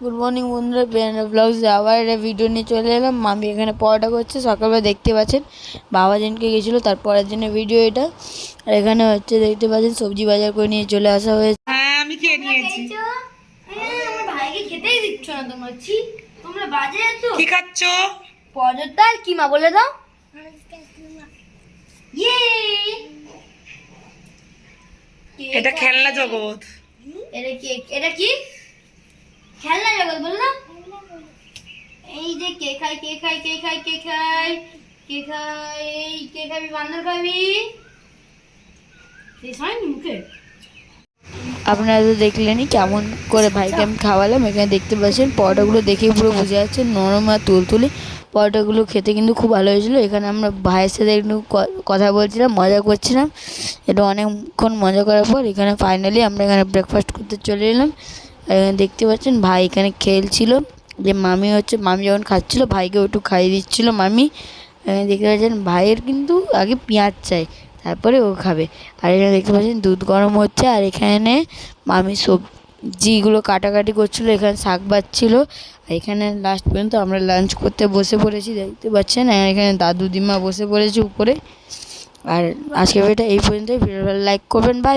Good morning বন্ধুরা। বেরানো blogs আবার একটা ভিডিও নিয়ে চলে এলাম। মামি এখানে পড়াটা করছে। সকালবেলা দেখতে পাচ্ছেন বাবা যেদিনকে গেছিল তার পরের দিনের ভিডিও এটা। আর এখানে হচ্ছে দেখতে পাচ্ছেন সবজি বাজার করে নিয়ে চলে আসা হয়েছে। হ্যাঁ আমি খেয়ে নিয়েছি। হ্যাঁ, ভাইকে খেতেই দিচ্ছ না তোমরা। ছি তোমরা বাজে তো কি খাচ্ছ? পজরটা আর কি বলে দাও? ইয়ে! এটা খেলনা জগৎ। এটা কি? এটা কি? জগৎ বলে দাও এই যে কে খাই কে খাই কে খাই কে খাই কে খাই এই কে খাবি বান্দর খাবি? মুখে? আপনারা তো দেখলেনই কেমন করে ভাইকে আমি খাওয়ালাম এখানে দেখতে পাচ্ছেন পরোটাগুলো দেখেই পুরো বুঝে যাচ্ছে নরম আর তুলতুলে। পরোটাগুলো খেতে কিন্তু খুব ভালো হয়েছিল। এখানে আমরা ভাইয়ের সাথে একটু ক- কথা বলছিলাম মজা করছিলাম। এটা অনেকক্ষণ মজা করার পর এখানে ফাইনালি আমরা এখানে ব্রেকফাস্ট করতে চলে এলাম। এখানে দেখতে পাচ্ছেন ভাই এখানে খেলছিল। যে মামি হচ্ছে, মামি যখন খাচ্ছিল, ভাইকে একটু খাইয়ে দিচ্ছিল মামি। দেখতে পাচ্ছেন ভাইয়ের কিন্তু আগে পেঁয়াজ চাই, তারপরে ও খাবে। আর এখানে দেখতে পাচ্ছেন দুধ গরম হচ্ছে, আর এখানে মামি সবজিগুলো কাটাকাটি করছিল, এখানে শাক বাজছিল আর এখানে লাস্ট পর্যন্ত আমরা লাঞ্চ করতে বসে পড়েছি, দেখতে পাচ্ছেন? এখানে দাদু দিমা বসে পড়েছে উপরে। আর আজকে ভিডিওটা এই পর্যন্তই ভিডিও লাইক করবেন বাই